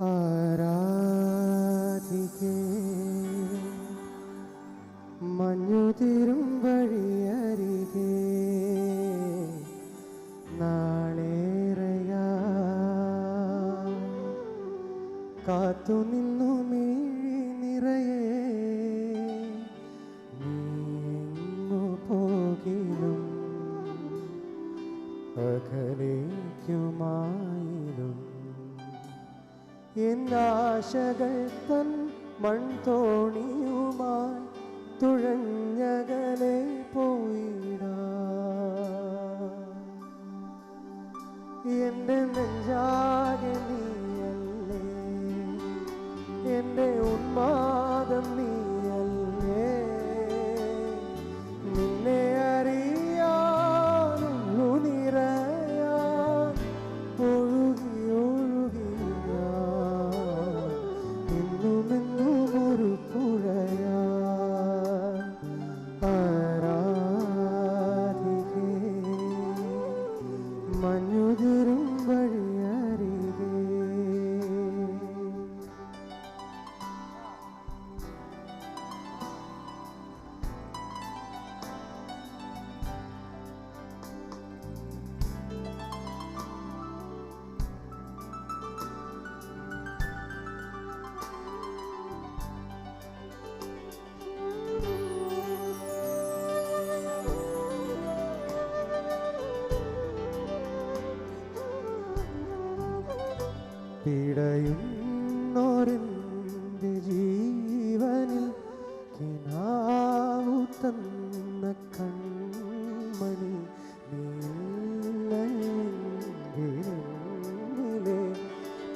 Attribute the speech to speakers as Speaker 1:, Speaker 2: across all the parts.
Speaker 1: ആരാധിക്കേ? മഞ്ഞുതിരും വഴിയരികെ. നാളേറയാ കാത്തു എന്നാശകൾ തൻ മൺതോണിയുമായി തുഴഞ്ഞകലെ പോയിടാ. എന്റെ നെഞ്ചാകെ നീയല്ലേ എന്റെ ഉന്മാദം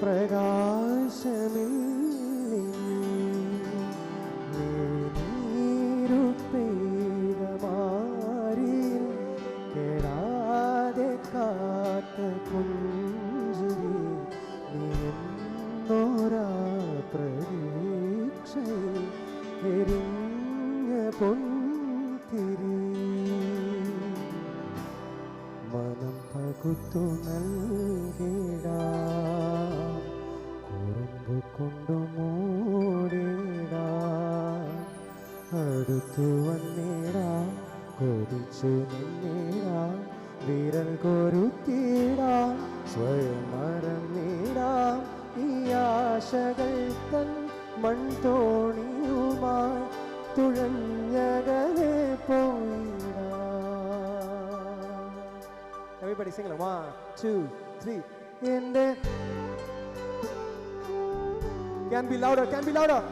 Speaker 1: പ്രകാശമില്ലു. മാറിയിൽ കെടാതെ കാത്ത പുഞ്ചിരി നീ എന്നോരാ പ്രതീക്ഷയിൽ എരിഞ്ഞ പൊൻതിരി മനം പകുത്തു നൽകിടാ. നിന്നിടാ വിരൽ കൊരുത്തിടാ സ്വയം മറന്നിടാം ഈ ആശകൾ തൻ മൺതോണിയുമായി തുഴഞ്ഞകലെ പോയിടാ Everybody sing it. One, two, three. എന്റെ Can be louder, can be louder.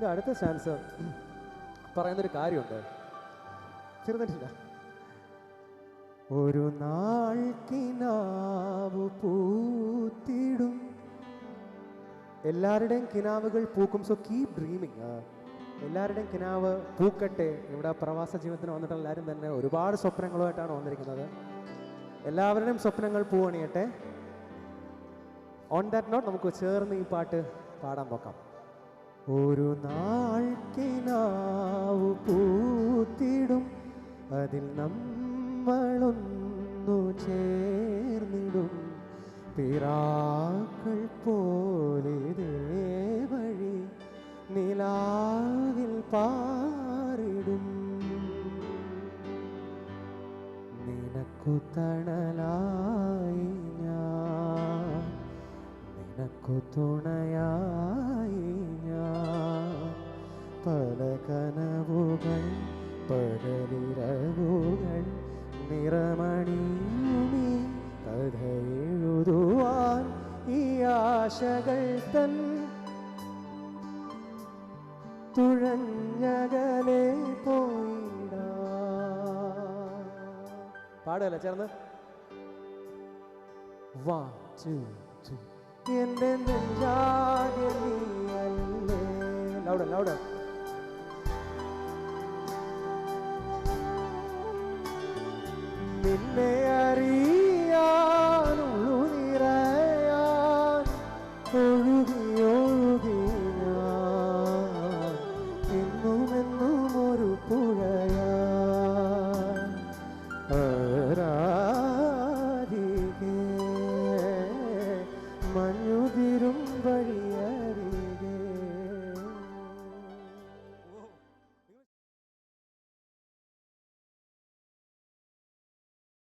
Speaker 1: ഇത് അടുത്ത ചാൻസ് പറയുന്നൊരു കാര്യമുണ്ട്. ചെറുതല്ല ഒരു നാൾ കിനാവ് പൂത്തിടും. എല്ലാവരുടെയും കിനാവുകൾ പൂക്കും. സോ കീപ് ഡ്രീമിങ് എല്ലാവരുടെയും കിനാവ് പൂക്കട്ടെ. ഇവിടെ പ്രവാസ ജീവിതത്തിന് വന്നിട്ടുള്ള എല്ലാവരും തന്നെ ഒരുപാട് സ്വപ്നങ്ങളുമായിട്ടാണ് വന്നിരിക്കുന്നത്. എല്ലാവരുടെയും സ്വപ്നങ്ങൾ പൂവണിയട്ടെ. ഓൺ ദാറ്റ് നോട്ട് നമുക്ക് ചേർന്ന് ഈ പാട്ട് പാടാൻ നോക്കാം. ഒരു നാൾ പൂത്തിടും. അതിൽ നമ്മളൊന്നു ചേർന്നിടും. പിറാക്കൾ പോലെ വഴി നിലാവിൽ പാറിടും. നിനക്കു തണലായി ഞാൻ. നിനക്കു തുണയായി ഞാൻ പല കനവുകൾ പകലിരവുകൾ നിറമണി കഥ ഈ ആശകൾ തൻ തുഴഞ്ഞകലെ പോയിടാ. പാടുകയല്ലേ ചേർന്ന്? Two, three. എന്റെ നെഞ്ചാകെ നീയല്ലേ. ലൗഡ ലൗഡ നിന്നെ അറിയ